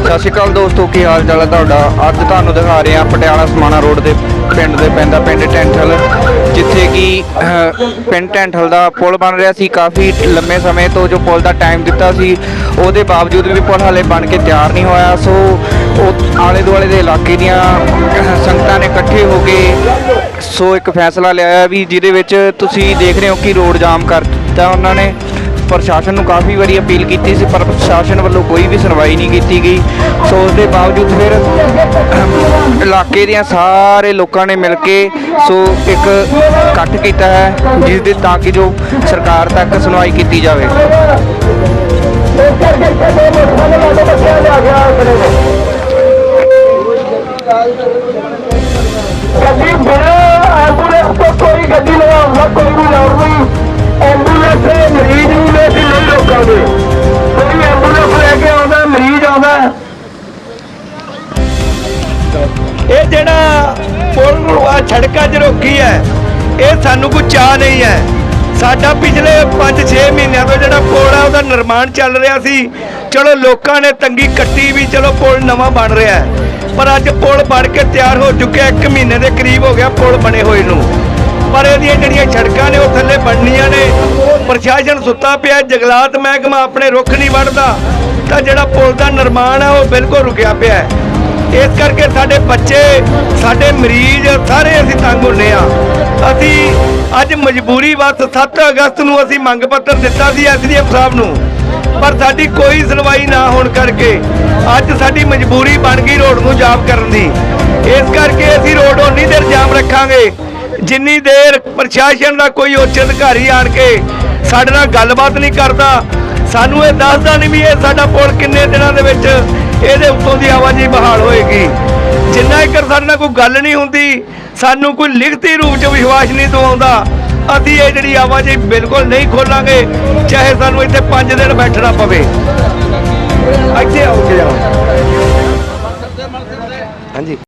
ਸਤਿ ਸ਼੍ਰੀ ਅਕਾਲ ਦੋਸਤੋ, ਕੀ ਹਾਲ ਚਾਲ ਹੈ ਤੁਹਾਡਾ? ਅੱਜ ਤੁਹਾਨੂੰ ਦਿਖਾ ਰਹੇ ਹਾਂ ਪਟਿਆਲਾ ਸਮਾਣਾ ਰੋਡ ਦੇ ਪਿੰਡ ਦੇ ਪੈਂਦਾ ਪਿੰਡ ਟੈਂਠਲ, ਜਿੱਥੇ ਕਿ ਪਿੰਡ ਟੈਂਠਲ ਦਾ ਪੁਲ ਬਣ ਰਿਹਾ ਸੀ। ਕਾਫੀ ਲੰਮੇ ਸਮੇਂ ਤੋਂ ਜੋ ਪੁਲ ਦਾ ਟਾਈਮ ਦਿੱਤਾ ਸੀ, ਉਹਦੇ ਬਾਵਜੂਦ ਵੀ ਪੁਲ ਹਾਲੇ ਬਣ ਕੇ ਤਿਆਰ ਨਹੀਂ ਹੋਇਆ। ਸੋ, ਉਹ ਆਲੇ ਦੁਆਲੇ ਦੇ ਇਲਾਕੇ ਦੀਆਂ ਸੰਗਤਾਂ ਨੇ ਇਕੱਠੇ ਹੋ ਕੇ, ਸੋ ਇੱਕ ਫੈਸਲਾ ਲਿਆ ਵੀ ਜਿਹਦੇ ਵਿੱਚ ਤੁਸੀਂ ਦੇਖ ਰਹੇ ਹੋ ਕਿ ਰੋਡ ਜਾਮ ਕਰ ਦਿੱਤਾ ਉਹਨਾਂ ਨੇ। ਪ੍ਰਸ਼ਾਸਨ ਨੂੰ ਕਾਫੀ ਵਾਰੀ ਅਪੀਲ ਕੀਤੀ ਸੀ, ਪਰ ਪ੍ਰਸ਼ਾਸਨ ਵੱਲੋਂ ਕੋਈ ਵੀ ਸੁਣਵਾਈ ਨਹੀਂ ਕੀਤੀ ਗਈ। ਸੋ ਉਸ ਦੇ ਬਾਵਜੂਦ ਫਿਰ ਇਲਾਕੇ ਦੀਆਂ ਸਾਰੇ ਲੋਕਾਂ ਨੇ ਮਿਲ ਕੇ ਸੋ ਇੱਕ ਇਕੱਠ ਕੀਤਾ ਹੈ, ਜਿਸ ਦੇ ਤਾਂ ਕਿ ਜੋ ਸਰਕਾਰ ਤੱਕ ਸੁਣਵਾਈ ਕੀਤੀ ਜਾਵੇ। ਗੱਡੀ ਬਿਨਾ ਐਂਬੂਲੈਂਸ ਕੋਈ ਗੱਡੀ ਲਗਾਉਣ ਕੋਈ ਵੀ ਲੋੜ ਨਹੀਂ ਪੁਲ ਨੂੰ ਆ ਛੜਕਾ 'ਚ ਰੋਕੀ ਹੈ। ਇਹ ਸਾਨੂੰ ਕੋਈ ਚਾਹ ਨਹੀਂ ਹੈ। ਸਾਡਾ ਪਿਛਲੇ 5-6 ਮਹੀਨਿਆਂ ਤੋਂ ਜਿਹੜਾ ਪੁਲ ਹੈ ਉਹਦਾ ਨਿਰਮਾਣ ਚੱਲ ਰਿਹਾ ਸੀ। ਚਲੋ ਲੋਕਾਂ ਨੇ ਤੰਗੀ ਕੱਟੀ ਵੀ ਚਲੋ ਪੁਲ ਨਵਾਂ ਬਣ ਰਿਹਾ ਹੈ। ਪਰ ਅੱਜ ਪੁਲ ਬਣ ਕੇ ਤਿਆਰ ਹੋ ਚੁੱਕਿਆ 1 ਮਹੀਨੇ ਦੇ ਕਰੀਬ ਹੋ ਗਿਆ ਪੁਲ ਬਣੇ ਹੋਏ ਨੂੰ। ਪਰ ਇਹਦੀਆਂ ਜਿਹੜੀਆਂ ਸੜਕਾਂ ਨੇ, ਉਹ ਥੱਲੇ ਬਣਨੀਆਂ ਨੇ। ਪ੍ਰਸ਼ਾਸਨ ਸੁੱਤਾ ਪਿਆ, ਜੰਗਲਾਤ ਮਹਿਕਮਾ ਆਪਣੇ ਰੁੱਖ ਨਹੀਂ ਵੱਢਦਾ। ਤਾਂ ਜਿਹੜਾ ਪੁਲ ਦਾ ਨਿਰਮਾਣ ਹੈ ਉਹ ਬਿਲਕੁਲ ਰੁਕਿਆ ਪਿਆ ਹੈ। ਇਸ ਕਰਕੇ ਸਾਡੇ ਬੱਚੇ, ਸਾਡੇ ਮਰੀਜ਼, ਸਾਰੇ ਅਸੀਂ ਤੰਗ ਹੁੰਨੇ ਆ। ਅਸੀਂ ਅੱਜ ਮਜਬੂਰੀ ਵਸ 7 ਅਗਸਤ ਨੂੰ ਅਸੀਂ ਮੰਗ ਪੱਤਰ ਦਿੱਤਾ ਸੀ ਐਸਡੀਐਮ ਸਾਹਿਬ ਨੂੰ। ਪਰ ਸਾਡੀ ਕੋਈ ਸੁਣਵਾਈ ਨਾ ਹੋਣ ਕਰਕੇ ਅੱਜ ਸਾਡੀ ਮਜਬੂਰੀ ਬਣ ਗਈ ਰੋਡ ਨੂੰ ਜਾਮ ਕਰਨ ਦੀ। ਇਸ ਕਰਕੇ ਅਸੀਂ ਰੋਡ ਉਨੀ ਦੇਰ ਜਾਮ ਰੱਖਾਂਗੇ, ਜਿੰਨੀ ਦੇਰ ਪ੍ਰਸ਼ਾਸਨ ਦਾ ਕੋਈ ਉੱਚ ਅਧਿਕਾਰੀ ਆਣ ਕੇ ਸਾਡੇ ਨਾਲ ਗੱਲਬਾਤ ਨਹੀਂ ਕਰਦਾ। ਸਾਨੂੰ ਇਹ ਦੱਸਦਾ ਨਹੀਂ ਵੀ ਇਹ ਸਾਡਾ ਪੁਲ ਕਿੰਨੇ ਦਿਨਾਂ ਦੇ ਵਿੱਚ ਇਹਦੇ ਉੱਤੋਂ ਦੀ ਆਵਾਜਾਈ ਬਹਾਲ ਹੋਏਗੀ। ਜਿੰਨਾ ਚਿਰ ਸਾਡੇ ਨਾਲ ਕੋਈ ਗੱਲ ਨਹੀਂ ਹੁੰਦੀ, ਸਾਨੂੰ ਕੋਈ ਲਿਖਤੀ ਰੂਪ 'ਚ ਵਿਸ਼ਵਾਸ ਨਹੀਂ ਦਵਾਉਂਦਾ ਅਸੀਂ ਇਹ ਜਿਹੜੀ ਆਵਾਜਾਈ ਬਿਲਕੁਲ ਨਹੀਂ ਖੋਲਾਂਗੇ, ਚਾਹੇ ਸਾਨੂੰ ਇੱਥੇ 5 ਦਿਨ ਬੈਠਣਾ ਪਵੇ। ਇੱਥੇ ਆਓ ਕੇ ਜਾਓ ਹਾਂਜੀ।